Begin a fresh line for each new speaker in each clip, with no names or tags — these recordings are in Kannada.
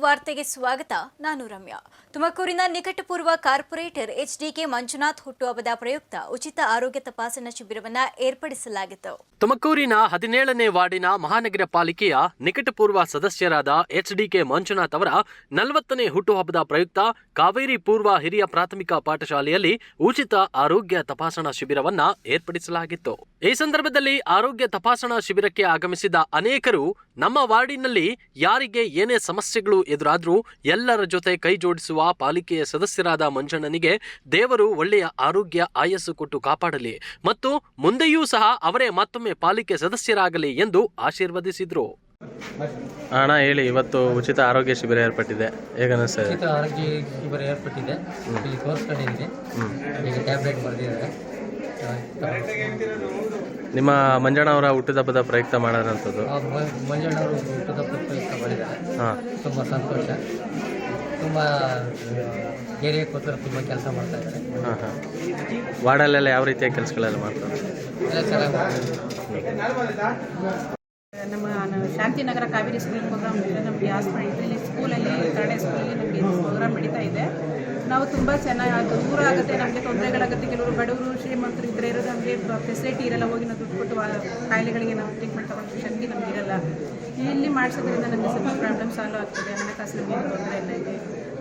ವಾರ್ತೆಗೆ ಸ್ವಾಗತ. ನಾನು ರಮ್ಯಾ. ತುಮಕೂರಿನ ನಿಕಟಪೂರ್ವ ಕಾರ್ಪೊರೇಟರ್ ಎಚ್ಡಿಕೆ ಮಂಜುನಾಥ್ ಹುಟ್ಟುಹಬ್ಬದ ಪ್ರಯುಕ್ತ ಉಚಿತ ಆರೋಗ್ಯ ತಪಾಸಣಾ ಶಿಬಿರವನ್ನ ಏರ್ಪಡಿಸಲಾಗಿತ್ತು.
ತುಮಕೂರಿನ ಹದಿನೇಳನೇ ವಾರ್ಡಿನ ಮಹಾನಗರ ಪಾಲಿಕೆಯ ನಿಕಟಪೂರ್ವ ಸದಸ್ಯರಾದ ಎಚ್ಡಿಕೆ ಮಂಜುನಾಥ್ ಅವರ ನಲವತ್ತನೇ ಹುಟ್ಟುಹಬ್ಬದ ಪ್ರಯುಕ್ತ ಕಾವೇರಿ ಪೂರ್ವ ಹಿರಿಯ ಪ್ರಾಥಮಿಕ ಪಾಠಶಾಲೆಯಲ್ಲಿ ಉಚಿತ ಆರೋಗ್ಯ ತಪಾಸಣಾ ಶಿಬಿರವನ್ನ ಏರ್ಪಡಿಸಲಾಗಿತ್ತು. ಈ ಸಂದರ್ಭದಲ್ಲಿ ಆರೋಗ್ಯ ತಪಾಸಣಾ ಶಿಬಿರಕ್ಕೆ ಆಗಮಿಸಿದ ಅನೇಕರು ನಮ್ಮ ವಾರ್ಡಿನಲ್ಲಿ ಯಾರಿಗೆ ಏನೇ ಸಮಸ್ಯೆಗಳು ಎದುರಾದರೂ ಎಲ್ಲರ ಜೊತೆ ಕೈ ಜೋಡಿಸುವ ಪಾಲಿಕೆಯ ಸದಸ್ಯರಾದ ಮಂಜಣ್ಣನಿಗೆ ದೇವರು ಒಳ್ಳೆಯ ಆರೋಗ್ಯ ಆಯಸ್ಸು ಕೊಟ್ಟು ಕಾಪಾಡಲಿ ಮತ್ತು ಮುಂದೆಯೂ ಸಹ ಅವರೇ ಮತ್ತೊಮ್ಮೆ ಪಾಲಿಕೆ ಸದಸ್ಯರಾಗಲಿ ಎಂದು ಆಶೀರ್ವದಿಸಿದ್ರು. ಅಣ್ಣ ಹೇಳಿ ಇವತ್ತು ಉಚಿತ ಆರೋಗ್ಯ ಶಿಬಿರ ಏರ್ಪಟ್ಟಿದೆ. ಹೇಗನ್ನಿಸ್ತದೆ
ಉಚಿತ ಆರೋಗ್ಯ ಶಿಬಿರ ಏರ್ಪಟ್ಟಿದೆ. ಇಲ್ಲಿ ತೋರಿಸ್ಕೊಂಡಿದ್ದೀನಿ ಈಗ ಟ್ಯಾಬ್ಲೆಟ್ ಬರೆದಿದ್ದಾರೆ.
ನಿಮ್ಮ ಮಂಜಣ್ಣ ಅವರ ಹುಟ್ಟಿದಬ್ಬದ ಪ್ರಯುಕ್ತ ಮಂಜಣ್ಣ
ಮಂಜಣ್ಣವರು ಹುಟ್ಟಿದ ಪ್ರಯುಕ್ತ ಮಾಡಿದ್ದಾರೆ.
ಹಾಂ.
ತುಂಬ ಸಂತೋಷ. ತುಂಬ ಏರಿಯಾಕ್ಕೋಸ್ಕರ ತುಂಬ ಕೆಲಸ ಮಾಡ್ತಾ ಇದ್ದಾರೆ.
ಹಾಂ ಹಾಂ. ವಾರ್ಡಲ್ಲೆಲ್ಲ ಯಾವ ರೀತಿಯ ಕೆಲಸಗಳೆಲ್ಲ ಮಾಡ್ತಾರೆ?
ಎಲ್ಲ ಚೆನ್ನಾಗಿ ಮಾಡ್ತಾರೆ.
ನಮ್ಮ ನ- ಶಾಂತಿನಗರ ಕಾವೇರಿ ಸ್ಕೂಲ್ ಪ್ರೋಗ್ರಾಮ್ ಇದೆ ನಮಗೆ ಹಾಸ್ಪಿಟಲ್ ಇದರಲ್ಲಿ ಸ್ಕೂಲಲ್ಲಿ ಕನ್ನಡ ಸ್ಕೂಲಲ್ಲಿ ನಮಗೆ ಪ್ರೋಗ್ರಾಮ್ ನಡೀತಾ ಇದೆ. ನಾವು ತುಂಬ ಚೆನ್ನಾಗಿ ಅದು ದೂರ ಆಗುತ್ತೆ ನಮಗೆ ತೊಂದರೆಗಳಾಗುತ್ತೆ ಕೆಲವರು ಬಡವರು ಶ್ರೀಮಂತರು ಇದ್ರೆ ಇರೋದು ನಮಗೆ ಫೆಸಿಲಿಟಿ ಇರಲ್ಲ ಹೋಗಿ ನಾವು ದುಡ್ಡು ಕೊಟ್ಟು ಕಾಯಿಲೆಗಳಿಗೆ ನಾವು ಟ್ರೀಟ್ಮೆಂಟ್ ತಗೊಂಡು ಶಕ್ತಿ ನಮಗೆ ಇರಲ್ಲ. ಇಲ್ಲಿ ಮಾಡಿಸೋದ್ರಿಂದ ನಮಗೆ ಸ್ವಲ್ಪ ಪ್ರಾಬ್ಲಮ್ ಸಾಲ್ವ್ ಆಗ್ತದೆ ಹಣಕಾಸಿನ ತೊಂದರೆ ಎಲ್ಲ ಇದೆ.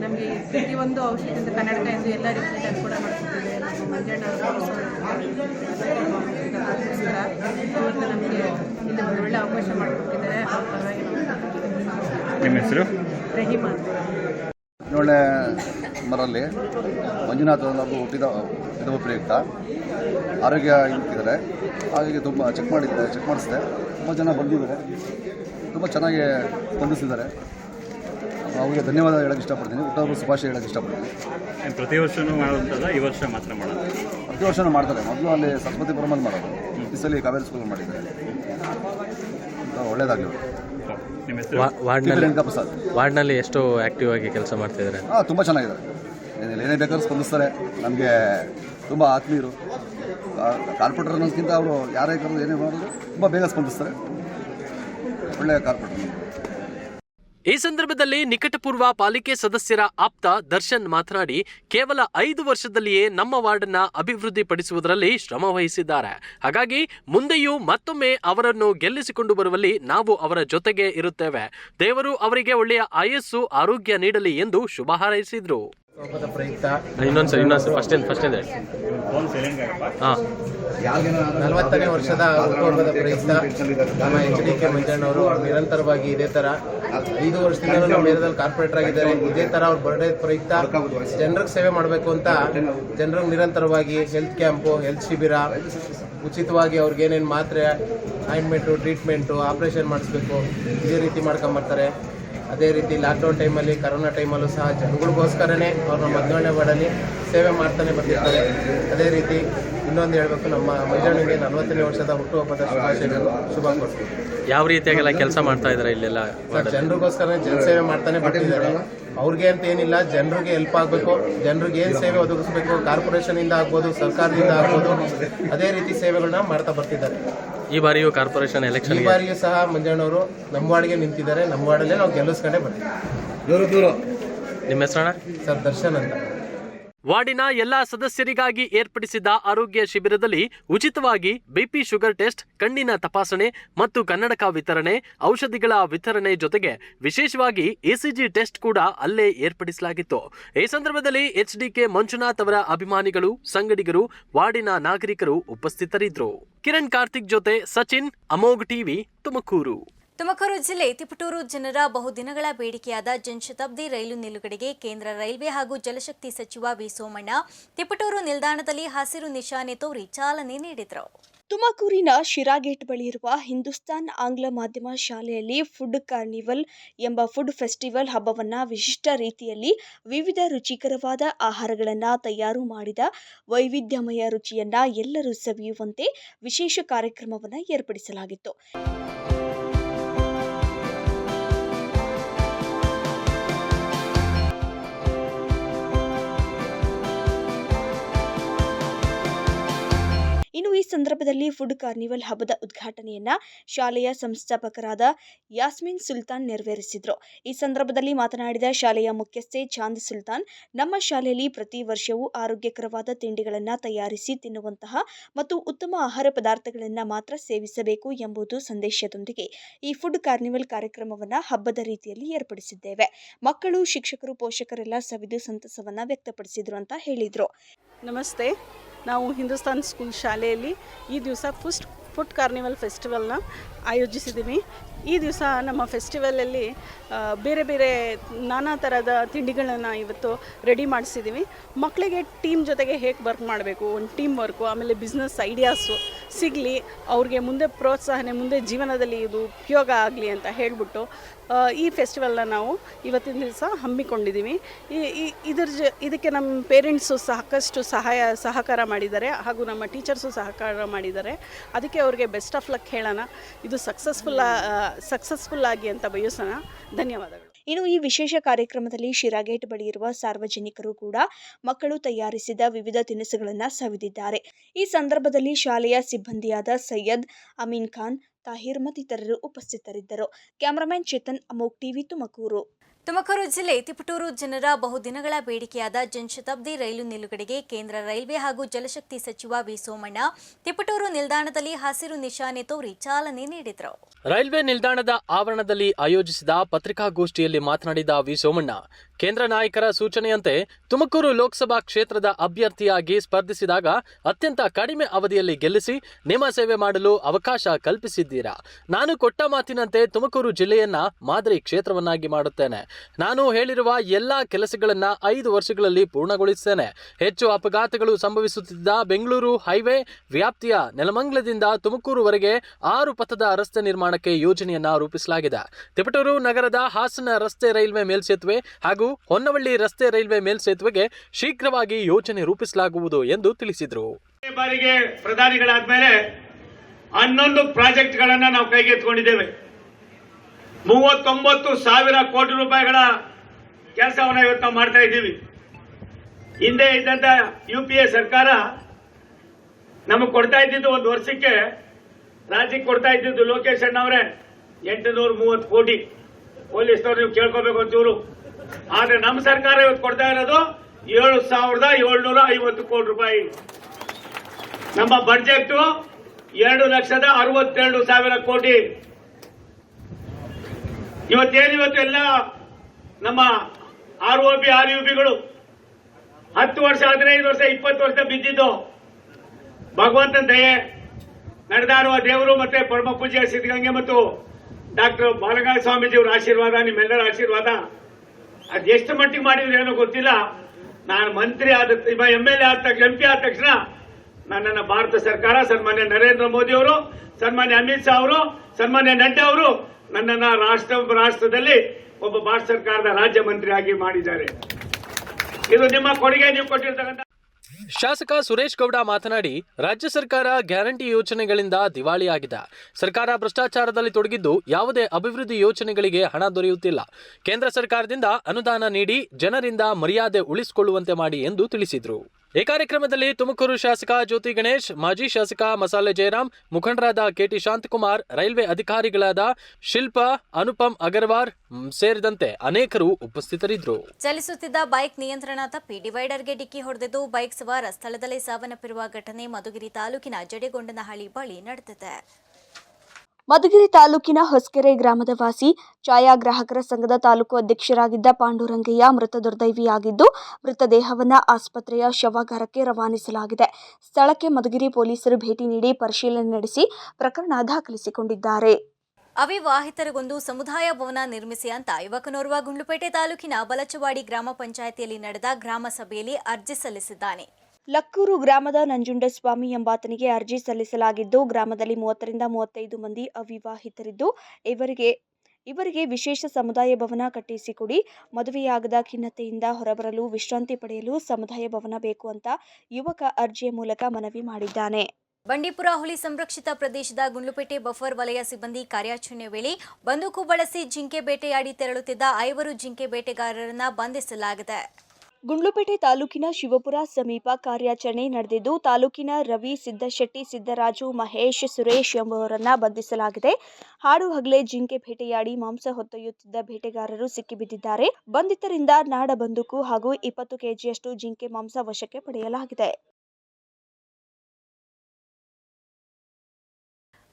ನಮಗೆ ಪ್ರತಿಯೊಂದು ಔಷಧಿಯಿಂದ ಕನ್ನಡಕ ಎಂದು ಎಲ್ಲ ರೀತಿಯಲ್ಲಿ ಅನುಕೂಲ ಮಾಡಿಕೊಟ್ಟಿದೆ ನಮ್ಮ ಮಂಜಣ್ಣ ಅವರು ನಮಗೆ ಇಲ್ಲಿ ಒಂದು ಒಳ್ಳೆ ಅವಕಾಶ ಮಾಡಿಕೊಟ್ಟಿದ್ದಾರೆ. ಅವ್ರ ಪರವಾಗಿ
ನಿಮ್ಮ ಹೆಸರು?
ರಹಿಮಾ ಅಂತ.
ಹದಿನೇಳನೇ ಮರಲ್ಲಿ ಮಂಜುನಾಥ್ ಅವರು ಹುಟ್ಟಿದ ಹುಟ್ಟಿದ ಪ್ರಯುಕ್ತ. ಆರೋಗ್ಯ ಇಟ್ಟಿದ್ದಾರೆ. ಹಾಗಾಗಿ ತುಂಬ ಚೆಕ್ ಮಾಡಿದ್ದೆ ಚೆಕ್ ಮಾಡಿಸಿದೆ. ತುಂಬ ಜನ ಬಂದಿದ್ದಾರೆ. ತುಂಬ ಚೆನ್ನಾಗಿ ಸ್ಪಂದಿಸಿದ್ದಾರೆ ಅವರಿಗೆ ಧನ್ಯವಾದ ಹೇಳೋಕ್ಕೆ ಇಷ್ಟಪಡ್ತೀನಿ. ಹುಟ್ಟುಹಬ್ಬ ಶುಭಾಶಯ ಹೇಳಕ್ಕೆ ಇಷ್ಟಪಡ್ತೀನಿ.
ಏನ್ ಪ್ರತಿ ವರ್ಷನೂ ಮಾಡೋದಂತಲ್ಲ ಈ ವರ್ಷ ಮಾತ್ರ ಮಾಡೋದು?
ಪ್ರತಿ ವರ್ಷನೂ ಮಾಡ್ತಾರೆ. ಮೊದಲು ಅಲ್ಲಿ ಸರಸ್ವತಿಪುರಮಲ್ಲಿ ಮಾಡೋದು. ಈ ಸಲ ಕಾವೇರಿ ಸ್ಕೂಲ್ ಮಾಡಿದ್ದಾರೆ. ಒಳ್ಳೇದಾಗಲಿ.
ನಿಮ್ಮ ಹೆಸರು?
ವಾರ್ಡ್ನಲ್ಲಿ
ರೇಣುಕಾ ಪ್ರಸಾದ್.
ವಾರ್ಡ್ನಲ್ಲಿ ಎಷ್ಟು ಆಕ್ಟಿವ್ ಆಗಿ ಕೆಲಸ ಮಾಡ್ತಿದ್ದಾರೆ?
ಹಾಂ ತುಂಬ ಚೆನ್ನಾಗಿದ್ದಾರೆ ಏನೇ ಬೇಕಾದ್ರೂ ಸ್ಪಂದಿಸ್ತಾರೆ. ನಮಗೆ ತುಂಬ ಆತ್ಮೀಯರು. ಕಾರ್ಪೊರೇಟರ್ ಅನ್ನೋದಕ್ಕಿಂತ ಅವರು ಯಾರೇ ಕರೆದು ಏನೇ ಮಾಡಿದ್ರು ತುಂಬ ಬೇಗ ಸ್ಪಂದಿಸ್ತಾರೆ. ಒಳ್ಳೆಯ ಕಾರ್ಪೊರೇಟರ್.
ಈ ಸಂದರ್ಭದಲ್ಲಿ ನಿಕಟಪೂರ್ವ ಪಾಲಿಕೆ ಸದಸ್ಯರ ಆಪ್ತ ದರ್ಶನ್ ಮಾತನಾಡಿ, ಕೇವಲ ಐದು ವರ್ಷದಲ್ಲಿಯೇ ನಮ್ಮ ವಾರ್ಡನ್ನ ಅಭಿವೃದ್ಧಿಪಡಿಸುವುದರಲ್ಲಿ ಶ್ರಮ ವಹಿಸಿದ್ದಾರೆ. ಹಾಗಾಗಿ ಮುಂದೆಯೂ ಮತ್ತೊಮ್ಮೆ ಅವರನ್ನು ಗೆಲ್ಲಿಸಿಕೊಂಡು ಬರುವಲ್ಲಿ ನಾವು ಅವರ ಜೊತೆಗೆ ಇರುತ್ತೇವೆ. ದೇವರು ಅವರಿಗೆ ಒಳ್ಳೆಯ ಆಯಸ್ಸು, ಆರೋಗ್ಯ ನೀಡಲಿ ಎಂದು ಶುಭ ಹಾರೈಸಿದ್ರು.
ಪ್ರಯುಕ್ತ.
ಇನ್ನೊಂದ್ಸರಿ ಇನ್ನೊಂದ್ಸರಿ ಫಸ್ಟ್ ಫಸ್ಟ್ ಹಾ.
ನಲವತ್ತನೇ ವರ್ಷದ ಹುಟ್ಟುಹಬ್ಬದ ಪ್ರಯುಕ್ತ. ನಮ್ಮ ಎಚ್ ಡಿ ಕೆ ಮಂಜಣ್ಣವರು ನಿರಂತರವಾಗಿ ಇದೇ ತರ ಐದು ವರ್ಷದಿಂದ ನಮ್ಮ ಏರಿಯಾದಲ್ಲಿ ಕಾರ್ಪೊರೇಟರ್ ಆಗಿದ್ದಾರೆ ಇದೇ ತರ ಅವ್ರ ಬರ್ಡೇ ಪ್ರಯುಕ್ತ ಜನರಿಗೆ ಸೇವೆ ಮಾಡಬೇಕು ಅಂತ ಜನರಿಗೆ ನಿರಂತರವಾಗಿ ಹೆಲ್ತ್ ಕ್ಯಾಂಪು ಹೆಲ್ತ್ ಶಿಬಿರ ಉಚಿತವಾಗಿ ಅವ್ರಿಗೆ ಏನೇನು ಮಾತ್ರೆ ಆಯಿಂಟ್ಮೆಂಟು ಟ್ರೀಟ್ಮೆಂಟು ಆಪ್ರೇಷನ್ ಮಾಡಿಸ್ಬೇಕು. ಇದೇ ರೀತಿ ಮಾಡ್ಕೊಂಬರ್ತಾರೆ. ಅದೇ ರೀತಿ ಲಾಕ್ಡೌನ್ ಟೈಮಲ್ಲಿ ಕರೋನಾ ಟೈಮಲ್ಲೂ ಸಹ ಜನಗಳಿಗೋಸ್ಕರನೇ ಅವ್ರನ್ನ ಮದುವೆ ಮಾಡಲಿ ಸೇವೆ ಮಾಡ್ತಾನೆ ಬರ್ತಿರ್ತಾರೆ ಅದೇ ರೀತಿ ಇನ್ನೊಂದು ಹೇಳಬೇಕು ನಮ್ಮ ಮಂಜಣ್ಣನಿಗೆ ನಲವತ್ತನೇ ವರ್ಷದ ಹುಟ್ಟುಹಬ್ಬದ ಶುಭಾಶಯಗಳು. ಶುಭ ಕೊಡ್ತೀವಿ
ಯಾವ ರೀತಿಯಾಗೆಲ್ಲ ಕೆಲಸ ಮಾಡ್ತಾ ಇದ್ದಾರೆ ಇಲ್ಲೆಲ್ಲ
ಜನರಿಗೋಸ್ಕರ ಜನಸೇವೆ ಮಾಡ್ತಾನೆ ಬರ್ತಿದ್ದಾರೆ. ಅವ್ರಿಗೆ ಅಂತ ಏನಿಲ್ಲ ಜನರಿಗೆ ಹೆಲ್ಪ್ ಆಗಬೇಕು ಜನರಿಗೆ ಏನು ಸೇವೆ ಒದಗಿಸ್ಬೇಕು ಕಾರ್ಪೊರೇಷನ್ ಇಂದ ಆಗ್ಬೋದು ಸರ್ಕಾರದಿಂದ ಆಗ್ಬೋದು. ಅದೇ ರೀತಿ ಸೇವೆಗಳನ್ನ ಮಾಡ್ತಾ ಬರ್ತಿದ್ದಾರೆ.
ಈ ಬಾರಿಯೂ ಕಾರ್ಪೊರೇಷನ್ ಎಲೆಕ್ಷನ್ ಈ
ಬಾರಿಯೂ ಸಹ ಮಂಜಣ್ಣವರು ನಮ್ಮ ವಾರ್ಡ್ಗೆ ನಿಂತಿದ್ದಾರೆ. ನಮ್ಮ ವಾರ್ಡಲ್ಲೇ ನಾವು ಗೆಲ್ಲಿಸ್ಕೊಂಡೇ ಬರ್ತೀವಿ.
ನಿಮ್ಮ ಹೆಸರಣ್ಣ?
ಸರ್ ದರ್ಶನ್ ಅಂತ.
ವಾರ್ಡಿನ ಎಲ್ಲಾ ಸದಸ್ಯರಿಗಾಗಿ ಏರ್ಪಡಿಸಿದ್ದ ಆರೋಗ್ಯ ಶಿಬಿರದಲ್ಲಿ ಉಚಿತವಾಗಿ ಬಿಪಿ ಶುಗರ್ ಟೆಸ್ಟ್, ಕಣ್ಣಿನ ತಪಾಸಣೆ ಮತ್ತು ಕನ್ನಡಕ ವಿತರಣೆ, ಔಷಧಿಗಳ ವಿತರಣೆ ಜೊತೆಗೆ ವಿಶೇಷವಾಗಿ ಎಸಿಜಿ ಟೆಸ್ಟ್ ಕೂಡ ಅಲ್ಲೇ ಏರ್ಪಡಿಸಲಾಗಿತ್ತು. ಈ ಸಂದರ್ಭದಲ್ಲಿ ಎಚ್ಡಿಕೆ ಮಂಜುನಾಥ್ ಅವರ ಅಭಿಮಾನಿಗಳು, ಸಂಗಡಿಗರು, ವಾರ್ಡಿನ ನಾಗರಿಕರು ಉಪಸ್ಥಿತರಿದ್ದರು. ಕಿರಣ್ ಕಾರ್ತಿಕ್ ಜೊತೆ ಸಚಿನ್, ಅಮೋಘ್ ಟಿವಿ ತುಮಕೂರು.
ತುಮಕೂರು ಜಿಲ್ಲೆ ತಿಪಟೂರು ಜನರ ಬಹುದಿನಗಳ ಬೇಡಿಕೆಯಾದ ಜನಶತಾಬ್ದಿ ರೈಲು ನಿಲುಗಡೆಗೆ ಕೇಂದ್ರ ರೈಲ್ವೆ ಹಾಗೂ ಜಲಶಕ್ತಿ ಸಚಿವ ವಿ ಸೋಮಣ್ಣ ತಿಪಟೂರು ನಿಲ್ದಾಣದಲ್ಲಿ ಹಸಿರು ನಿಶಾನೆ ತೋರಿ ಚಾಲನೆ ನೀಡಿದರು.
ತುಮಕೂರಿನ ಶಿರಾಗೇಟ್ ಬಳಿ ಇರುವ ಹಿಂದೂಸ್ತಾನ್ ಆಂಗ್ಲ ಮಾಧ್ಯಮ ಶಾಲೆಯಲ್ಲಿ ಫುಡ್ ಕಾರ್ನಿವಲ್ ಎಂಬ ಫುಡ್ ಫೆಸ್ಟಿವಲ್ ಹಬ್ಬವನ್ನು ವಿಶಿಷ್ಟ ರೀತಿಯಲ್ಲಿ ವಿವಿಧ ರುಚಿಕರವಾದ ಆಹಾರಗಳನ್ನು ತಯಾರು ಮಾಡಿದ ವೈವಿಧ್ಯಮಯ ರುಚಿಯನ್ನು ಎಲ್ಲರೂ ಸವಿಯುವಂತೆ ವಿಶೇಷ ಕಾರ್ಯಕ್ರಮವನ್ನು ಏರ್ಪಡಿಸಲಾಗಿತ್ತು. ಸಂದರ್ಭದಲ್ಲಿ ಫುಡ್ ಕಾರ್ನಿವಲ್ ಹಬ್ಬದ ಉದ್ಘಾಟನೆಯನ್ನ ಶಾಲೆಯ ಸಂಸ್ಥಾಪಕರಾದ ಯಾಸ್ಮಿನ್ ಸುಲ್ತಾನ್ ನೆರವೇರಿಸಿದರು. ಈ ಸಂದರ್ಭದಲ್ಲಿ ಮಾತನಾಡಿದ ಶಾಲೆಯ ಮುಖ್ಯಸ್ಥೆ ಚಾಂದ್ ಸುಲ್ತಾನ್, ನಮ್ಮ ಶಾಲೆಯಲ್ಲಿ ಪ್ರತಿ ವರ್ಷವೂ ಆರೋಗ್ಯಕರವಾದ ತಿಂಡಿಗಳನ್ನು ತಯಾರಿಸಿ ತಿನ್ನುವಂತಹ ಮತ್ತು ಉತ್ತಮ ಆಹಾರ ಪದಾರ್ಥಗಳನ್ನು ಮಾತ್ರ ಸೇವಿಸಬೇಕು ಎಂಬುದು ಸಂದೇಶದೊಂದಿಗೆ ಈ ಫುಡ್ ಕಾರ್ನಿವಲ್ ಕಾರ್ಯಕ್ರಮವನ್ನು ಹಬ್ಬದ ರೀತಿಯಲ್ಲಿ ಏರ್ಪಡಿಸಿದ್ದೇವೆ. ಮಕ್ಕಳು, ಶಿಕ್ಷಕರು, ಪೋಷಕರೆಲ್ಲ ಸವಿದು ಸಂತಸವನ್ನು ವ್ಯಕ್ತಪಡಿಸಿದರು ಅಂತ ಹೇಳಿದರು.
ನಮಸ್ತೆ. ನಾವು ಹಿಂದೂಸ್ತಾನ್ ಸ್ಕೂಲ್ ಶಾಲೆಯಲ್ಲಿ ಈ ದಿವಸ ಫುಸ್ಟ್ ಫುಡ್ ಕಾರ್ನಿವಲ್ ಫೆಸ್ಟಿವಲ್ನ ಆಯೋಜಿಸಿದ್ದೀವಿ ಈ ದಿವಸ ನಮ್ಮ ಫೆಸ್ಟಿವಲಲ್ಲಿ ಬೇರೆ ಬೇರೆ ನಾನಾ ಥರದ ತಿಂಡಿಗಳನ್ನು ಇವತ್ತು ರೆಡಿ ಮಾಡಿಸಿದ್ದೀವಿ ಮಕ್ಕಳಿಗೆ ಟೀಮ್ ಜೊತೆಗೆ ಹೇಗೆ ವರ್ಕ್ ಮಾಡಬೇಕು, ಒಂದು ಟೀಮ್ ವರ್ಕು ಆಮೇಲೆ ಬಿಸ್ನೆಸ್ ಐಡಿಯಾಸು ಸಿಗಲಿ, ಅವ್ರಿಗೆ ಮುಂದೆ ಪ್ರೋತ್ಸಾಹನೆ, ಮುಂದೆ ಜೀವನದಲ್ಲಿ ಇದು ಉಪಯೋಗ ಆಗಲಿ ಅಂತ ಹೇಳಿಬಿಟ್ಟು ಈ ಫೆಸ್ಟಿವಲ್ನ ನಾವು ಇವತ್ತಿನ ದಿವಸ ಹಮ್ಮಿಕೊಂಡಿದ್ದೀವಿ ಈ ಇದ್ರ ಜ, ಇದಕ್ಕೆ ನಮ್ಮ ಪೇರೆಂಟ್ಸು ಸಾಕಷ್ಟು ಸಹಾಯ, ಸಹಕಾರ ಮಾಡಿದ್ದಾರೆ, ಹಾಗೂ ನಮ್ಮ ಟೀಚರ್ಸು ಸಹಕಾರ ಮಾಡಿದ್ದಾರೆ. ಅದಕ್ಕೆ ಅವ್ರಿಗೆ ಬೆಸ್ಟ್ ಆಫ್ ಲಕ್ ಹೇಳೋಣ. ಇದು ಸಕ್ಸಸ್ಫುಲ್ ಸಕ್ಸಸ್ಫುಲ್ ಆಗಿ ಅಂತ ಬಯಸೋಣ. ಧನ್ಯವಾದಗಳು.
ಇನ್ನು ಈ ವಿಶೇಷ ಕಾರ್ಯಕ್ರಮದಲ್ಲಿ ಶಿರಾಗೇಟ್ ಬಳಿ ಇರುವ ಸಾರ್ವಜನಿಕರು ಕೂಡ ಮಕ್ಕಳು ತಯಾರಿಸಿದ ವಿವಿಧ ತಿನಿಸುಗಳನ್ನು ಸವಿದಿದ್ದಾರೆ. ಈ ಸಂದರ್ಭದಲ್ಲಿ ಶಾಲೆಯ ಸಿಬ್ಬಂದಿಯಾದ ಸೈಯದ್ ಅಮೀನ್ ಖಾನ್, ತಾಹಿರ್ ಮತ್ತಿತರರು ಉಪಸ್ಥಿತರಿದ್ದರು. ಕ್ಯಾಮರಾಮನ್ ಚೇತನ್, ಅಮೋಕ್ ಟಿವಿ ತುಮಕೂರು.
ತುಮಕೂರು ಜಿಲ್ಲೆ ತಿಪಟೂರು ಜನರ ಬಹುದಿನಗಳ ಬೇಡಿಕೆಯಾದ ಜನಶತಾಬ್ದಿ ರೈಲು ನಿಲುಗಡೆಗೆ ಕೇಂದ್ರ ರೈಲ್ವೆ ಹಾಗೂ ಜಲಶಕ್ತಿ ಸಚಿವ ವಿ ಸೋಮಣ್ಣ ತಿಪಟೂರು ನಿಲ್ದಾಣದಲ್ಲಿ ಹಸಿರು ನಿಶಾನೆ ತೋರಿ ಚಾಲನೆ ನೀಡಿದರು.
ರೈಲ್ವೆ ನಿಲ್ದಾಣದ ಆವರಣದಲ್ಲಿ ಆಯೋಜಿಸಿದ ಪತ್ರಿಕಾಗೋಷ್ಠಿಯಲ್ಲಿ ಮಾತನಾಡಿದ ವಿ ಸೋಮಣ್ಣ ಕೇಂದ್ರ ನಾಯಕರ ಸೂಚನೆಯಂತೆ ತುಮಕೂರು ಲೋಕಸಭಾ ಕ್ಷೇತ್ರದ ಅಭ್ಯರ್ಥಿಯಾಗಿ ಸ್ಪರ್ಧಿಸಿದಾಗ ಅತ್ಯಂತ ಕಡಿಮೆ ಅವಧಿಯಲ್ಲಿ ಗೆಲ್ಲಿಸಿ ನಿಮ್ಮ ಸೇವೆ ಮಾಡಲು ಅವಕಾಶ ಕಲ್ಪಿಸಿದ್ದೀರಾ? ನಾನು ಕೊಟ್ಟ ಮಾತಿನಂತೆ ತುಮಕೂರು ಜಿಲ್ಲೆಯನ್ನ ಮಾದರಿ ಕ್ಷೇತ್ರವನ್ನಾಗಿ ಮಾಡುತ್ತೇನೆ. ನಾನು ಹೇಳಿರುವ ಎಲ್ಲಾ ಕೆಲಸಗಳನ್ನ ಐದು ವರ್ಷಗಳಲ್ಲಿ ಪೂರ್ಣಗೊಳಿಸುತ್ತೇನೆ ಹೆಚ್ಚು ಅಪಘಾತಗಳು ಸಂಭವಿಸುತ್ತಿದ್ದ ಬೆಂಗಳೂರು ಹೈವೇ ವ್ಯಾಪ್ತಿಯ ನೆಲಮಂಗ್ಲದಿಂದ ತುಮಕೂರುವರೆಗೆ ಆರು ಪಥದ ರಸ್ತೆ ನಿರ್ಮಾಣಕ್ಕೆ ಯೋಜನೆಯನ್ನ ರೂಪಿಸಲಾಗಿದೆ. ತಿಪಟೂರು ನಗರದ ಹಾಸನ ರಸ್ತೆ ರೈಲ್ವೆ ಮೇಲ್ಸೇತುವೆ ಹಾಗೂ ಹೊನ್ನವಳ್ಳಿ ರಸ್ತೆ ರೈಲ್ವೆ ಮೇಲ್ಸೇತುವೆಗೆ ಶೀಘ್ರವಾಗಿ ಯೋಜನೆ ರೂಪಿಸಲಾಗುವುದು ಎಂದು ತಿಳಿಸಿದರು.
ಬಾರಿಗೆ ಪ್ರಧಾನಿಗಳಾದ ಮೇಲೆ ಹನ್ನೊಂದು ಪ್ರಾಜೆಕ್ಟ್ಗಳನ್ನು ನಾವು ಕೈಗೆತ್ತಿಕೊಂಡಿದ್ದೇವೆ ಮೂವತ್ತೊಂಬತ್ತು ಸಾವಿರ ಕೋಟಿ ರೂಪಾಯಿಗಳ ಕೆಲಸವನ್ನು ಇವತ್ತು ನಾವು ಮಾಡ್ತಾ ಇದ್ದೀವಿ. ಹಿಂದೆ ಇದ್ದಂತ ಯು ಪಿ ಎ ಸರ್ಕಾರ ನಮಗೆ ಕೊಡ್ತಾ ಇದ್ದಿದ್ದು ಒಂದು ವರ್ಷಕ್ಕೆ ರಾಜ್ಯಕ್ಕೆ ಕೊಡ್ತಾ ಇದ್ದಿದ್ದು ಲೋಕೇಶ್ ಅಣ್ಣವರೇ ಎಂಟುನೂರ ಮೂವತ್ತು ಕೋಟಿ. ಪೊಲೀಸ್ನವ್ರು ನೀವು ಕೇಳ್ಕೋಬೇಕು ಒಂಚೂರು. ಆದ್ರೆ ನಮ್ಮ ಸರ್ಕಾರ ಇವತ್ತು ಕೊಡ್ತಾ ಇರೋದು ಏಳು ಸಾವಿರದ ಏಳ್ನೂರ ಐವತ್ತು ಕೋಟಿ ರೂಪಾಯಿ. ನಮ್ಮ ಬಜೆಟ್ ಎರಡು ಲಕ್ಷದ ಅರವತ್ತೆರಡು ಸಾವಿರ ಕೋಟಿ. ಇವತ್ತೇನಿವತ್ತು ಎಲ್ಲ ನಮ್ಮ R O P R U ಬಿಗಳು ಹತ್ತು ವರ್ಷ, ಹದಿನೈದು ವರ್ಷ, ಇಪ್ಪತ್ತು ವರ್ಷ ಬಿದ್ದಿದ್ದು. ಭಗವಂತನ ದಯೆ ನಡೆದಾರುವ ದೇವರು ಮತ್ತೆ ಪರಮ ಪೂಜ್ಯ ಸಿದ್ಧಗಂಗೆ ಮತ್ತು ಡಾಕ್ಟರ್ ಬಾಲಗಾಯ ಸ್ವಾಮೀಜಿಯವರ ಆಶೀರ್ವಾದ, ನಿಮ್ಮೆಲ್ಲರ ಆಶೀರ್ವಾದ. ಅದೆಷ್ಟು ಮಟ್ಟಿಗೆ ಮಾಡಿದ್ರು ಏನೋ ಗೊತ್ತಿಲ್ಲ. ನಾನು ಮಂತ್ರಿ ಆದ ಎಂ ಎಲ್ ಎ ಆದ ತಕ್ಷಣ ಎಂ ಪಿ ಆದ ತಕ್ಷಣ ನನ್ನನ್ನು ಭಾರತ ಸರ್ಕಾರ, ಸನ್ಮಾನ್ಯ ನರೇಂದ್ರ ಮೋದಿ ಅವರು, ಸನ್ಮಾನ್ಯ ಅಮಿತ್ ಶಾ ಅವರು, ಸನ್ಮಾನ್ಯ ನಡ್ಡಾ ಅವರು ನನ್ನನ್ನ ರಾಷ್ಟ್ರ, ರಾಷ್ಟ್ರದಲ್ಲಿ ಒಬ್ಬ ಭಾರತ ಸರ್ಕಾರದ ರಾಜ್ಯ ಮಂತ್ರಿಯಾಗಿ ಮಾಡಿದ್ದಾರೆ. ಇದು ನಿಮ್ಮ ಕೊಡುಗೆ, ನೀವು ಕೊಟ್ಟಿರ್ತಕ್ಕಂಥ
ಶಾಸಕ ಸುರೇಶ್ ಗೌಡ ಮಾತನಾಡಿ, ರಾಜ್ಯ ಸರ್ಕಾರ ಗ್ಯಾರಂಟಿ ಯೋಜನೆಗಳಿಂದ ದಿವಾಳಿಯಾಗಿದೆ. ಸರ್ಕಾರ ಭ್ರಷ್ಟಾಚಾರದಲ್ಲಿ ತೊಡಗಿದ್ದು ಯಾವುದೇ ಅಭಿವೃದ್ಧಿ ಯೋಜನೆಗಳಿಗೆ ಹಣ ದೊರೆಯುತ್ತಿಲ್ಲ. ಕೇಂದ್ರ ಸರ್ಕಾರದಿಂದ ಅನುದಾನ ನೀಡಿ ಜನರಿಂದ ಮರ್ಯಾದೆ ಉಳಿಸಿಕೊಳ್ಳುವಂತೆ ಮಾಡಿ ಎಂದು ತಿಳಿಸಿದರು. ಈ ಕಾರ್ಯಕ್ರಮದಲ್ಲಿ ತುಮಕೂರು ಶಾಸಕ ಜ್ಯೋತಿ ಗಣೇಶ್, ಮಾಜಿ ಶಾಸಕ ಮಸಾಲೆ ಜಯರಾಮ್ ಮುಖಂಡರಾದ ಕೆಟಿ ಶಾಂತಕುಮಾರ್, ರೈಲ್ವೆ ಅಧಿಕಾರಿಗಳಾದ ಶಿಲ್ಪಾ, ಅನುಪಮ್ ಅಗರ್ವಾರ್ ಸೇರಿದಂತೆ ಅನೇಕರು ಉಪಸ್ಥಿತರಿದ್ದರು.
ಚಲಿಸುತ್ತಿದ್ದ ಬೈಕ್ ನಿಯಂತ್ರಣ ತಪ್ಪಿ ಡಿವೈಡರ್ಗೆ ಡಿಕ್ಕಿ ಹೊಡೆದಿದ್ದು ಬೈಕ್ ಸವಾರ ಸ್ಥಳದಲ್ಲೇ ಸಾವನ್ನಪ್ಪಿರುವ ಘಟನೆ ಮಧುಗಿರಿ ತಾಲೂಕಿನ ಜಡೆಗೊಂಡನಹಳ್ಳಿ ಬಳಿ ನಡೆದಿದೆ.
ಮಧುಗಿರಿ ತಾಲೂಕಿನ ಹೊಸಕೆರೆ ಗ್ರಾಮದ ವಾಸಿ, ಛಾಯಾಗ್ರಾಹಕರ ಸಂಘದ ತಾಲೂಕು ಅಧ್ಯಕ್ಷರಾಗಿದ್ದ ಪಾಂಡುರಂಗಯ್ಯ ಮೃತ ದುರ್ದೈವಿಯಾಗಿದ್ದು, ಮೃತದೇಹವನ್ನು ಆಸ್ಪತ್ರೆಯ ಶವಾಗಾರಕ್ಕೆ ರವಾನಿಸಲಾಗಿದೆ. ಸ್ಥಳಕ್ಕೆ ಮಧುಗಿರಿ ಪೊಲೀಸರು ಭೇಟಿ ನೀಡಿ ಪರಿಶೀಲನೆ ನಡೆಸಿ ಪ್ರಕರಣ ದಾಖಲಿಸಿಕೊಂಡಿದ್ದಾರೆ.
ಅವಿವಾಹಿತರಿಗೊಂದು ಸಮುದಾಯ ಭವನ ನಿರ್ಮಿಸಿ ಅಂತ ಯುವಕನೋರ್ವ ಗುಂಡ್ಲುಪೇಟೆ ತಾಲೂಕಿನ ಬಲಚವಾಡಿ ಗ್ರಾಮ ಪಂಚಾಯಿತಿಯಲ್ಲಿ ನಡೆದ ಗ್ರಾಮ ಸಭೆಯಲ್ಲಿ ಅರ್ಜಿ ಸಲ್ಲಿಸಿದ್ದಾನೆ.
ಲಕ್ಕೂರು ಗ್ರಾಮದ ನಂಜುಂಡಸ್ವಾಮಿ ಎಂಬಾತನಿಗೆ ಅರ್ಜಿ ಸಲ್ಲಿಸಲಾಗಿದ್ದು, ಗ್ರಾಮದಲ್ಲಿ ಮೂವತ್ತರಿಂದ ಮೂವತ್ತೈದು ಮಂದಿ ಅವಿವಾಹಿತರಿದ್ದು, ಇವರಿಗೆ ಇವರಿಗೆ ವಿಶೇಷ ಸಮುದಾಯ ಭವನ ಕಟ್ಟಿಸಿಕೊಡಿ, ಮದುವೆಯಾಗದ ಖಿನ್ನತೆಯಿಂದ ಹೊರಬರಲು, ವಿಶ್ರಾಂತಿ ಪಡೆಯಲು ಸಮುದಾಯ ಭವನ ಬೇಕು ಅಂತ ಯುವಕ ಅರ್ಜಿಯ ಮೂಲಕ ಮನವಿ ಮಾಡಿದ್ದಾನೆ.
ಬಂಡೀಪುರ ಹುಲಿ ಸಂರಕ್ಷಿತ ಪ್ರದೇಶದ ಗುಂಡ್ಲುಪೇಟೆ ಬಫರ್ ವಲಯ ಸಿಬ್ಬಂದಿ ಕಾರ್ಯಾಚರಣೆ ವೇಳೆ ಬಂದೂಕು ಬಳಸಿ ಜಿಂಕೆ ಬೇಟೆಯಾಡಿ ತೆರಳುತ್ತಿದ್ದ ಐವರು ಜಿಂಕೆ ಬೇಟೆಗಾರರನ್ನ ಬಂಧಿಸಲಾಗಿದೆ.
ಗುಂಡ್ಲುಪೇಟೆ ತಾಲೂಕಿನ ಶಿವಪುರ ಸಮೀಪ ಕಾರ್ಯಾಚರಣೆ ನಡೆದಿದ್ದು, ತಾಲೂಕಿನ ರವಿ ಸಿದ್ದಶೆಟ್ಟಿ, ಸಿದ್ದರಾಜು, ಮಹೇಶ್, ಸುರೇಶ್ ಎಂಬುವರನ್ನ ಬಂಧಿಸಲಾಗಿದೆ. ಹಾಡು ಹಗಲೇ ಜಿಂಕೆ ಭೇಟೆಯಾಡಿ ಮಾಂಸ ಹೊತ್ತೊಯ್ಯುತ್ತಿದ್ದ ಬೇಟೆಗಾರರು ಸಿಕ್ಕಿಬಿದ್ದಿದ್ದಾರೆ. ಬಂಧಿತರಿಂದ ನಾಡ ಬಂದೂಕು ಹಾಗೂ ಇಪ್ಪತ್ತು ಕೆಜಿಯಷ್ಟು ಜಿಂಕೆ ಮಾಂಸ ವಶಕ್ಕೆ ಪಡೆಯಲಾಗಿದೆ.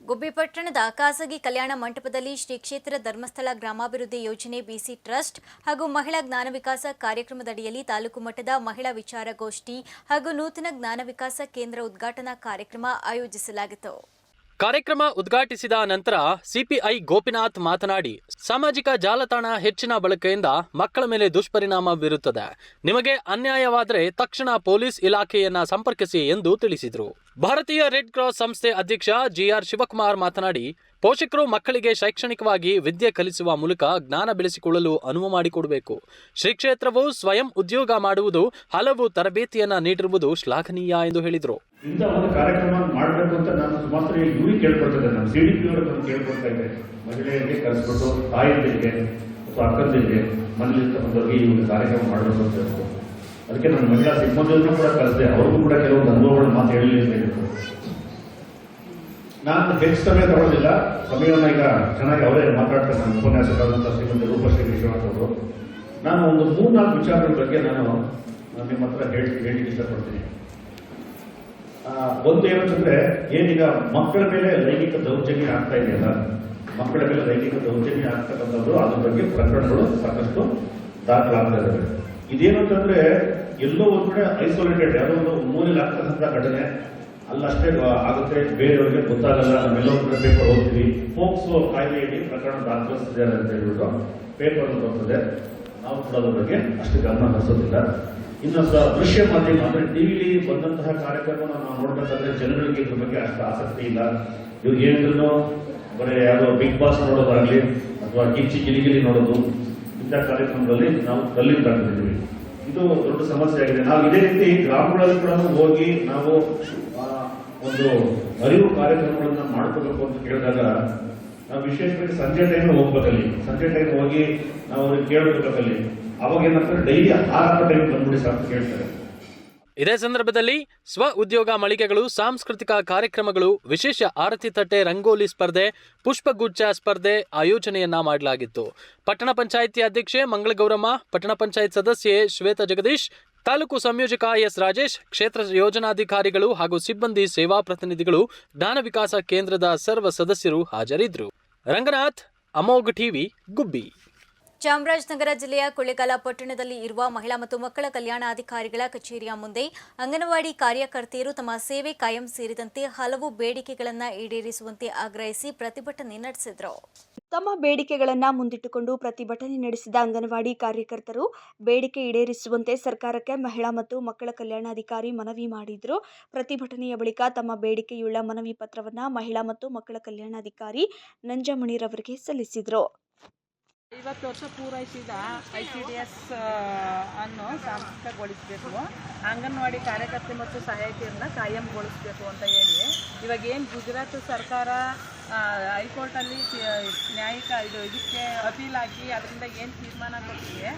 ಗುಬ್ಬಿ ಪಟ್ಟಣದ ಖಾಸಗಿ ಕಲ್ಯಾಣ ಮಂಟಪದಲ್ಲಿ ಶ್ರೀ ಕ್ಷೇತ್ರ ಧರ್ಮಸ್ಥಳ ಗ್ರಾಮಾಭಿವೃದ್ಧಿ ಯೋಜನೆ ಬಿಸಿ ಟ್ರಸ್ಟ್ ಹಾಗೂ ಮಹಿಳಾ ಜ್ಞಾನ ವಿಕಾಸ ಕಾರ್ಯಕ್ರಮದಡಿಯಲ್ಲಿ ತಾಲೂಕು ಮಟ್ಟದ ಮಹಿಳಾ ವಿಚಾರಗೋಷ್ಠಿ ಹಾಗೂ ನೂತನ ಜ್ಞಾನ ವಿಕಾಸ ಕೇಂದ್ರ ಉದ್ಘಾಟನಾ ಕಾರ್ಯಕ್ರಮ ಆಯೋಜಿಸಲಾಗಿತ್ತು.
ಕಾರ್ಯಕ್ರಮ ಉದ್ಘಾಟಿಸಿದ ನಂತರ ಸಿಪಿಐ ಗೋಪಿನಾಥ್ ಮಾತನಾಡಿ, ಸಾಮಾಜಿಕ ಜಾಲತಾಣ ಹೆಚ್ಚಿನ ಬಳಕೆಯಿಂದ ಮಕ್ಕಳ ಮೇಲೆ ದುಷ್ಪರಿಣಾಮ ಬೀರುತ್ತದೆ. ನಿಮಗೆ ಅನ್ಯಾಯವಾದರೆ ತಕ್ಷಣ ಪೊಲೀಸ್ ಇಲಾಖೆಯನ್ನ ಸಂಪರ್ಕಿಸಿ ಎಂದು ತಿಳಿಸಿದರು. ಭಾರತೀಯ ರೆಡ್ ಕ್ರಾಸ್ ಸಂಸ್ಥೆ ಅಧ್ಯಕ್ಷ ಜಿಆರ್ ಶಿವಕುಮಾರ್ ಮಾತನಾಡಿ ಪೋಷಕರು ಮಕ್ಕಳಿಗೆ ಶೈಕ್ಷಣಿಕವಾಗಿ ವಿದ್ಯೆ ಕಲಿಸುವ ಮೂಲಕ ಜ್ಞಾನ ಬೆಳೆಸಿಕೊಳ್ಳಲು ಅನುವು ಮಾಡಿಕೊಡಬೇಕು. ಶ್ರೀ ಕ್ಷೇತ್ರವು ಸ್ವಯಂ ಉದ್ಯೋಗ ಮಾಡುವುದು ಹಲವು ತರಬೇತಿಯನ್ನ ನೀಡಿರುವುದು ಶ್ಲಾಘನೀಯ ಎಂದು ಹೇಳಿದರು.
ಅದಕ್ಕೆ ನಾನು ಮಹಿಳಾ ಸಿಬ್ಬಂದಿಯನ್ನು ಕೂಡ ಕರೆಸಿದೆ. ಅವ್ರಿಗೂ ಕೂಡ ಕೆಲವೊಂದು ಅನುಭವಗಳನ್ನು ಮಾತು ಹೇಳಲಿ ಅಂತ ಹೇಳಿದ್ರು. ನಾನು ಹೆಚ್ಚು ಸಮಯ ತಗೊಳ್ಳೋದಿಲ್ಲ ಸಮಯವನ್ನು ಈಗ ಚೆನ್ನಾಗಿ ಅವರೇ ಮಾತಾಡ್ತಾರೆ. ನನ್ನ ಉಪನ್ಯಾಸಕರಾದಂಥ ಶ್ರೀಮಂತ ರೂಪಶ್ರೀ ವಿಶ್ವನಾಥ್ ಅವರು. ನಾನು ಒಂದು ಮೂರ್ನಾಲ್ಕು ವಿಚಾರಗಳ ಬಗ್ಗೆ ನಾನು ನಿಮ್ಮ ಹತ್ರ ಹೇಳಿ, ಹೇಳಲಿಕ್ಕೆ ಇಷ್ಟಪಡ್ತೀನಿ. ಒಂದು ಏನಂತಂದ್ರೆ, ಏನೀಗ ಮಕ್ಕಳ ಮೇಲೆ ಲೈಂಗಿಕ ದೌರ್ಜನ್ಯ ಆಗ್ತಾ ಇದೆಯಲ್ಲ, ಮಕ್ಕಳ ಮೇಲೆ ಲೈಂಗಿಕ ದೌರ್ಜನ್ಯ ಆಗ್ತಕ್ಕಂಥದ್ದು, ಅದ್ರ ಬಗ್ಗೆ ಪ್ರಕರಣಗಳು ಸಾಕಷ್ಟು ದಾಖಲಾಗ್ತಾ ಇದ್ದಾವೆ. ಇದೇನಂತಂದ್ರೆ, ಎಲ್ಲೋ ಒಂದ್ ಕಡೆ ಐಸೋಲೇಟೆಡ್ ಯಾವುದೋ ಒಂದು ಮೂಲೆಯಲ್ಲಿ ಆಗ್ತಕ್ಕಂಥ ಘಟನೆ ಅಲ್ಲಷ್ಟೇ ಆಗುತ್ತೆ. ಬೇರೆಯವರಿಗೆ ಗೊತ್ತಾಗಲ್ಲ. ನಾವೆಲ್ಲೋ ಕೂಡ ಪೇಪರ್ ಓದ್ತೀವಿ ಫೋಕ್ಸೋ ಕಾಯ್ದೆಯಲ್ಲಿ ಪ್ರಕರಣ ದಾಖಲಿಸಿದ್ದಾರೆ ಅಂತ ಹೇಳ್ಬಿಟ್ಟು ಪೇಪರ್ ಬರ್ತದೆ ನಾವು ಕೂಡ ಅದ್ರ ಬಗ್ಗೆ ಅಷ್ಟು ಗಮನ ಹರಿಸೋದಿಲ್ಲ. ಇನ್ನು ದೃಶ್ಯ ಮಾಧ್ಯಮ ಅಂದ್ರೆ ಟಿವಿಲಿ ಬಂದಂತಹ ಕಾರ್ಯಕ್ರಮ ನಾವು ನೋಡ್ಬೇಕಂದ್ರೆ ಜನಗಳಿಗೆ ಇದ್ರ ಬಗ್ಗೆ ಅಷ್ಟು ಆಸಕ್ತಿ ಇಲ್ಲ. ಇವ್ರಿಗೆ ಏನಿದ್ರು ಬರೀ ಯಾರೋ ಬಿಗ್ ಬಾಸ್ ನೋಡೋದಾಗ್ಲಿ ಅಥವಾ ಕಿಚ್ಚಿ ಗಿಲಿಗಿಲಿ ನೋಡೋದು, ಇಂಥ ಕಾರ್ಯಕ್ರಮದಲ್ಲಿ ನಾವು ಕಲ್ಲಿದ್ದಾಗಿದ್ದೀವಿ ಇದು ದೊಡ್ಡ ಸಮಸ್ಯೆ ಆಗಿದೆ ನಾವು ಇದೇ ರೀತಿ ಗ್ರಾಮಗಳಲ್ಲಿ ಕೂಡ ಹೋಗಿ ನಾವು ಒಂದು ಅರಿವು ಕಾರ್ಯಕ್ರಮಗಳನ್ನ ಮಾಡ್ಕೋಬೇಕು ಅಂತ ಕೇಳಿದಾಗ, ನಾವು ವಿಶೇಷವಾಗಿ ಸಂಜೆ ಟೈಮ್ ಹೋಗ್ಬೇಕಲ್ಲಿ. ಸಂಜೆ ಟೈಮ್ ಹೋಗಿ ನಾವು ಅವ್ರಿಗೆ ಕೇಳಬೇಕಲ್ಲಿ. ಅವಾಗ ಏನಂತಾರೆ ಡೈಲಿ ಆರಾಮ ಟೈಮ್ ಬಂದ್ಬಿಡಿ ಅಂತ ಕೇಳ್ತಾರೆ.
ಇದೇ ಸಂದರ್ಭದಲ್ಲಿ ಸ್ವ ಉದ್ಯೋಗ ಮಳಿಗೆಗಳು, ಸಾಂಸ್ಕೃತಿಕ ಕಾರ್ಯಕ್ರಮಗಳು, ವಿಶೇಷ ಆರತಿ ತಟ್ಟೆ, ರಂಗೋಲಿ ಸ್ಪರ್ಧೆ, ಪುಷ್ಪಗುಚ್ಛ ಸ್ಪರ್ಧೆ ಆಯೋಜನೆಯನ್ನ ಮಾಡಲಾಗಿತ್ತು. ಪಟ್ಟಣ ಪಂಚಾಯಿತಿ ಅಧ್ಯಕ್ಷೆ ಮಂಗಳಗೌರಮ್ಮ, ಪಟ್ಟಣ ಪಂಚಾಯತ್ ಸದಸ್ಯೆ ಶ್ವೇತಾ ಜಗದೀಶ್ ತಾಲೂಕು ಸಂಯೋಜಕ ಎಸ್ ರಾಜೇಶ್, ಕ್ಷೇತ್ರ ಯೋಜನಾಧಿಕಾರಿಗಳು ಹಾಗೂ ಸಿಬ್ಬಂದಿ ಸೇವಾ ಪ್ರತಿನಿಧಿಗಳು, ಜ್ಞಾನ ವಿಕಾಸ ಕೇಂದ್ರದ ಸರ್ವ ಸದಸ್ಯರು ಹಾಜರಿದ್ದರು. ರಂಗನಾಥ್, ಅಮೋಘ್ ಟಿವಿ, ಗುಬ್ಬಿ.
ಚಾಮರಾಜನಗರ ಜಿಲ್ಲೆಯ ಕೊಳ್ಳೇಗಾಲ ಪಟ್ಟಣದಲ್ಲಿ ಇರುವ ಮಹಿಳಾ ಮತ್ತು ಮಕ್ಕಳ ಕಲ್ಯಾಣಾಧಿಕಾರಿಗಳ ಕಚೇರಿಯ ಮುಂದೆ ಅಂಗನವಾಡಿ ಕಾರ್ಯಕರ್ತೆಯರು ತಮ್ಮ ಸೇವೆ ಕಾಯಂ ಸೇರಿದಂತೆ ಹಲವು ಬೇಡಿಕೆಗಳನ್ನು ಈಡೇರಿಸುವಂತೆ ಆಗ್ರಹಿಸಿ ಪ್ರತಿಭಟನೆ ನಡೆಸಿದರು.
ತಮ್ಮ ಬೇಡಿಕೆಗಳನ್ನು ಮುಂದಿಟ್ಟುಕೊಂಡು ಪ್ರತಿಭಟನೆ ನಡೆಸಿದ ಅಂಗನವಾಡಿ ಕಾರ್ಯಕರ್ತರು ಬೇಡಿಕೆ ಈಡೇರಿಸುವಂತೆ ಸರ್ಕಾರಕ್ಕೆ ಮಹಿಳಾ ಮತ್ತು ಮಕ್ಕಳ ಕಲ್ಯಾಣಾಧಿಕಾರಿ ಮನವಿ ಮಾಡಿದರು. ಪ್ರತಿಭಟನೆಯ ಬಳಿಕ ತಮ್ಮ ಬೇಡಿಕೆಯುಳ್ಳ ಮನವಿ ಪತ್ರವನ್ನು ಮಹಿಳಾ ಮತ್ತು ಮಕ್ಕಳ ಕಲ್ಯಾಣಾಧಿಕಾರಿ ನಂಜಮಣಿರವರಿಗೆ ಸಲ್ಲಿಸಿದರು.
ಐವತ್ತು ವರ್ಷ ಪೂರೈಸಿದ ಐ ಸಿ ಡಿ ಎಸ್ ಅನ್ನು ಸಾಂಸ್ಥಿಕಗೊಳಿಸಬೇಕು ಅಂಗನವಾಡಿ ಕಾರ್ಯಕರ್ತೆ ಮತ್ತು ಸಹಾಯಕಿಯರನ್ನ ಕಾಯಂಗೊಳಿಸಬೇಕು ಅಂತ ಹೇಳಿ. ಇವಾಗ ಏನು ಗುಜರಾತ್ ಸರ್ಕಾರ ಹೈಕೋರ್ಟ್ ಹೈಕೋರ್ಟಲ್ಲಿ ನ್ಯಾಯಿಕ ಇದು ಇದಕ್ಕೆ ಅಪೀಲ್ ಹಾಕಿ ಅದರಿಂದ ಏನು ತೀರ್ಮಾನ ಕೊಟ್ಟಿದೆ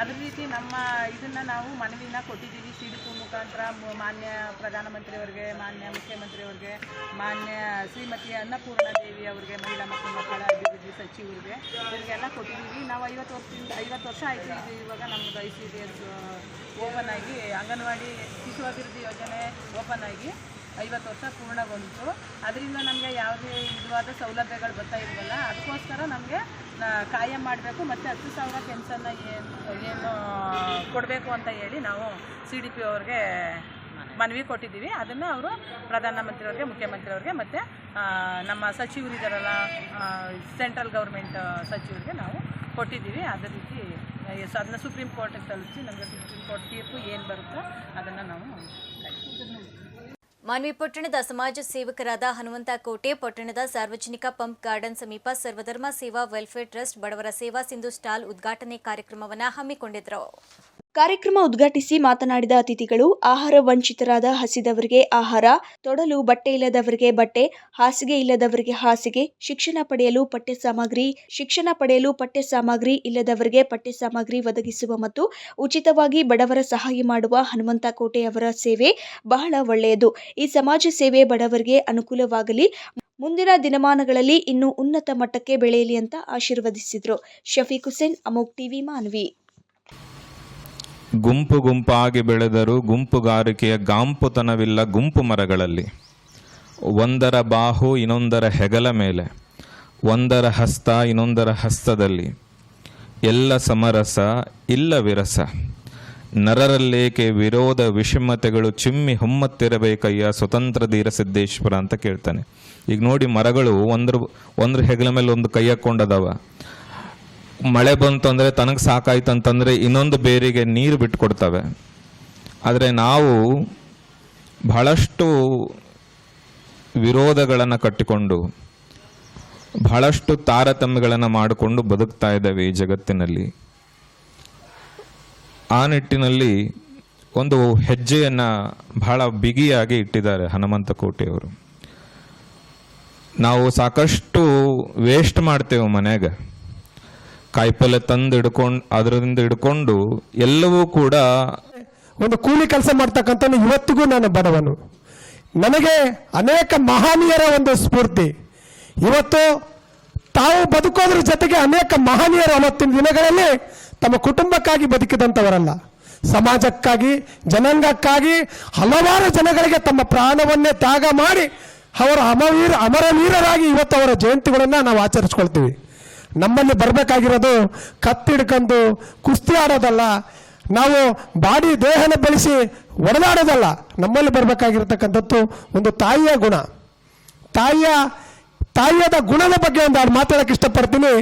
ಅದೇ ರೀತಿ ನಮ್ಮ ಇದನ್ನು ನಾವು ಮನವಿನ ಕೊಟ್ಟಿದ್ದೀವಿ. ಸಿಡಿಪು ಮುಖಾಂತರ ಮಾನ್ಯ ಪ್ರಧಾನಮಂತ್ರಿಯವರಿಗೆ, ಮಾನ್ಯ ಮುಖ್ಯಮಂತ್ರಿಯವರಿಗೆ, ಮಾನ್ಯ ಶ್ರೀಮತಿ ಅನ್ನಪೂರ್ಣ ದೇವಿ ಅವರಿಗೆ, ಮಹಿಳಾ ಮತ್ತು ಮಕ್ಕಳ ಅಭಿವೃದ್ಧಿ ಸಚಿವರಿಗೆ, ಇವರಿಗೆಲ್ಲ ಕೊಟ್ಟಿದ್ದೀವಿ. ನಾವು ಐವತ್ತು ವರ್ಷದಿಂದ, ಐವತ್ತು ವರ್ಷ ಆಯಿತು ಇದು ಇವಾಗ ನಮ್ಮದು I C D S open ಆಗಿ ಅಂಗನವಾಡಿ ಶಿಶು ಅಭಿವೃದ್ಧಿ ಯೋಜನೆ ಓಪನ್ ಆಗಿ ಐವತ್ತು ವರ್ಷ ಪೂರ್ಣಗೊಂಡಿತು ಅದರಿಂದ ನಮಗೆ ಯಾವುದೇ ವಿಧವಾದ ಸೌಲಭ್ಯಗಳು ಬರ್ತಾ ಇರಲಿಲ್ಲ ಅದಕ್ಕೋಸ್ಕರ ನಮಗೆ ಕಾಯಂ ಮಾಡಬೇಕು ಮತ್ತು ಹತ್ತು ಸಾವಿರ ಪೆನ್ಷನ್ನ ಏನು ಏನು, ಕೊಡಬೇಕು ಅಂತ ಹೇಳಿ ನಾವು ಸಿ ಡಿ ಪಿ ಅವ್ರಿಗೆ ಮನವಿ ಕೊಟ್ಟಿದ್ದೀವಿ. ಅದನ್ನು ಅವರು ಪ್ರಧಾನಮಂತ್ರಿಯವ್ರಿಗೆ, ಮುಖ್ಯಮಂತ್ರಿಯವ್ರಿಗೆ ಮತ್ತು ನಮ್ಮ ಸಚಿವರಿದ್ದಾರಲ್ಲ ಸೆಂಟ್ರಲ್ ಗೌರ್ಮೆಂಟ್ ಸಚಿವರಿಗೆ ನಾವು ಕೊಟ್ಟಿದ್ದೀವಿ ಅದೇ ರೀತಿ ಅದನ್ನ ಸುಪ್ರೀಂ ಕೋರ್ಟಿಗೆ ತಲುಪಿಸಿ ನಮಗೆ ಸುಪ್ರೀಂ ಕೋರ್ಟ್ ತೀರ್ಪು ಏನು ಬರುತ್ತೋ ಅದನ್ನು ನಾವು.
ಮಾನ್ವಿ ಪಟ್ಟಣದ ಸಮಾಜ ಸೇವಕರಾದ ಹನುಮಂತ ಕೋಟೆ, ಪಟ್ಟಣದ ಸಾರ್ವಜನಿಕ ಪಂಪ್ ಗಾರ್ಡನ್ ಸಮೀಪ ಸರ್ವಧರ್ಮ ಸೇವಾ ವೆಲ್ಫೇರ್ ಟ್ರಸ್ಟ್, ಬಡವರ ಸೇವಾ ಸಿಂಧು ಸ್ಟಾಲ್ ಉದ್ಘಾಟನೆ ಕಾರ್ಯಕ್ರಮವನ್ನು ಹಮ್ಮಿಕೊಂಡಿದ್ದರು
ಕಾರ್ಯಕ್ರಮ ಉದ್ಘಾಟಿಸಿ ಮಾತನಾಡಿದ ಅತಿಥಿಗಳು, ಆಹಾರ ವಂಚಿತರಾದ ಹಸಿದವರಿಗೆ ಆಹಾರ, ತೊಡಲು ಬಟ್ಟೆ ಇಲ್ಲದವರಿಗೆ ಬಟ್ಟೆ, ಹಾಸಿಗೆ ಇಲ್ಲದವರಿಗೆ ಹಾಸಿಗೆ, ಶಿಕ್ಷಣ ಪಡೆಯಲು ಪಠ್ಯ ಸಾಮಗ್ರಿ, ಶಿಕ್ಷಣ ಪಡೆಯಲು ಪಠ್ಯ ಸಾಮಗ್ರಿ ಇಲ್ಲದವರಿಗೆ ಪಠ್ಯ ಸಾಮಗ್ರಿ ಒದಗಿಸುವ ಮತ್ತು ಉಚಿತವಾಗಿ ಬಡವರ ಸಹಾಯ ಮಾಡುವ ಹನುಮಂತ ಕೋಟೆ ಅವರ ಸೇವೆ ಬಹಳ ಒಳ್ಳೆಯದು. ಈ ಸಮಾಜ ಸೇವೆ ಬಡವರಿಗೆ ಅನುಕೂಲವಾಗಲಿ. ಮುಂದಿನ ದಿನಮಾನಗಳಲ್ಲಿ ಇನ್ನೂ ಉನ್ನತ ಮಟ್ಟಕ್ಕೆ ಬೆಳೆಯಲಿ ಅಂತ ಆಶೀರ್ವದಿಸಿದರು. ಶಫೀಕ್ ಹುಸೇನ್, ಅಮೋಕ್ ಟಿವಿ, ಮಾನ್ವಿ.
ಗುಂಪು ಗುಂಪಾಗಿ ಬೆಳೆದರೂ ಗುಂಪುಗಾರಿಕೆಯ ಗಾಂಪುತನವಿಲ್ಲ ಗುಂಪು ಮರಗಳಲ್ಲಿ. ಒಂದರ ಬಾಹು ಇನ್ನೊಂದರ ಹೆಗಲ ಮೇಲೆ, ಒಂದರ ಹಸ್ತ ಇನ್ನೊಂದರ ಹಸ್ತದಲ್ಲಿ. ಎಲ್ಲ ಸಮರಸ, ಇಲ್ಲ ವಿರಸ. ನರರಲ್ಲೇಕೆ ವಿರೋಧ ವಿಷಮತೆಗಳು ಚಿಮ್ಮಿ ಹೊಮ್ಮತ್ತಿರಬೇಕಯ್ಯ ಸ್ವತಂತ್ರ ಧೀರ ಸಿದ್ದೇಶ್ವರ ಅಂತ ಕೇಳ್ತಾನೆ. ಈಗ ನೋಡಿ ಮರಗಳು ಒಂದ್ರ ಒಂದ್ರ ಹೆಗಲ ಮೇಲೆ ಒಂದು ಕೈ ಹಾಕ್ಕೊಂಡದವ. ಮಳೆ ಬಂತು ಅಂದರೆ ತನಗೆ ಸಾಕಾಯ್ತು ಅಂತಂದರೆ ಇನ್ನೊಂದು ಬೇರಿಗೆ ನೀರು ಬಿಟ್ಕೊಡ್ತವೆ. ಆದರೆ ನಾವು ಬಹಳಷ್ಟು ವಿರೋಧಗಳನ್ನು ಕಟ್ಟಿಕೊಂಡು, ಬಹಳಷ್ಟು ತಾರತಮ್ಯಗಳನ್ನು ಮಾಡಿಕೊಂಡು ಬದುಕ್ತಾ ಇದ್ದೇವೆ ಈ ಜಗತ್ತಿನಲ್ಲಿ. ಆ ನಿಟ್ಟಿನಲ್ಲಿ ಒಂದು ಹೆಜ್ಜೆಯನ್ನು ಬಹಳ ಬಿಗಿಯಾಗಿ ಇಟ್ಟಿದ್ದಾರೆ ಹನುಮಂತ ಕೋಟೆಯವರು ನಾವು ಸಾಕಷ್ಟು ವೇಸ್ಟ್ ಮಾಡ್ತೇವೆ ಮನೆಗೆ. ಕಾಯಿಪಲ್ಯ ತಂದು ಹಿಡ್ಕೊಂಡು ಅದರಿಂದ ಹಿಡ್ಕೊಂಡು ಎಲ್ಲವೂ ಕೂಡ
ಒಂದು ಕೂಲಿ ಕೆಲಸ ಮಾಡ್ತಕ್ಕಂಥ ಇವತ್ತಿಗೂ ನಾನು ಬಡವನು. ನನಗೆ ಅನೇಕ ಮಹಾನೀಯರ ಒಂದು ಸ್ಫೂರ್ತಿ. ಇವತ್ತು ತಾವು ಬದುಕೋದ್ರ ಜೊತೆಗೆ ಅನೇಕ ಮಹನೀಯರು ಅವತ್ತಿನ ದಿನಗಳಲ್ಲಿ ತಮ್ಮ ಕುಟುಂಬಕ್ಕಾಗಿ ಬದುಕಿದಂಥವರಲ್ಲ. ಸಮಾಜಕ್ಕಾಗಿ, ಜನಾಂಗಕ್ಕಾಗಿ ಹಲವಾರು ಜನಗಳಿಗೆ ತಮ್ಮ ಪ್ರಾಣವನ್ನೇ ತ್ಯಾಗ ಮಾಡಿ ಅವರ ಅಮವೀರ, ಅಮರವೀರರಾಗಿ ಇವತ್ತು ಅವರ ಜಯಂತಿಗಳನ್ನು ನಾವು ಆಚರಿಸ್ಕೊಳ್ತೀವಿ. ನಮ್ಮಲ್ಲಿ ಬರಬೇಕಾಗಿರೋದು ಕತ್ತಿಡ್ಕೊಂಡು ಕುಸ್ತಿ ಆಡೋದಲ್ಲ ನಾವು ಬಾಡಿ ದೇಹನ ಬೆಳೆಸಿ ಒಡೆದಾಡೋದಲ್ಲ, ನಮ್ಮಲ್ಲಿ ಬರಬೇಕಾಗಿರ್ತಕ್ಕಂಥದ್ದು ಒಂದು ತಾಯಿಯ ಗುಣ. ತಾಯಿಯ, ತಾಯಿಯದ ಗುಣದ ಬಗ್ಗೆ ಒಂದು ಅವ್ರು ಮಾತಾಡೋಕೆ ಇಷ್ಟಪಡ್ತೀನಿ.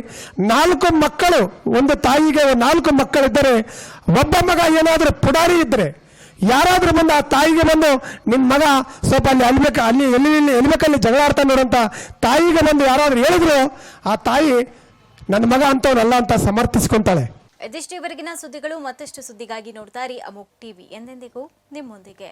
ನಾಲ್ಕು ಮಕ್ಕಳು, ಒಂದು ತಾಯಿಗೆ ನಾಲ್ಕು ಮಕ್ಕಳಿದ್ದರೆ, ಒಬ್ಬ ಮಗ ಏನಾದರೂ ಪುಡಾರಿ ಇದ್ದರೆ ಯಾರಾದರೂ ಬಂದು ಆ ತಾಯಿಗೆ ಬಂದು ನಿಮ್ಮ ಮಗ ಸ್ವಲ್ಪ ಅಲ್ಲಿ ಅಲ್ಬೇಕು, ಅಲ್ಲಿ ಎಲ್ಲಿ ಎಲ್ಲಿ ಎಲ್ಬೇಕಲ್ಲಿ ಜಗಳ ಆಡ್ತಾನೆ ನೋಡಂತ ತಾಯಿಗೆ ಬಂದು ಯಾರಾದರೂ ಹೇಳಿದ್ರು, ಆ ತಾಯಿ ನನ್ನ ಮಗ ಅಂತವನಲ್ಲ ಅಂತ ಸಮರ್ಥಿಸ್ಕೊಂತಾಳೆ.
ಇದಿಷ್ಟು ಇವರೆಗಿನ ಸುದ್ದಿಗಳು ಮತ್ತಷ್ಟು ಸುದ್ದಿಗಾಗಿ ನೋಡ್ತಾ ಇರಿ ಅಮೋಕ್ ಟಿವಿ ಎಂದೆಂದಿಗೂ ನಿಮ್ಮೊಂದಿಗೆ.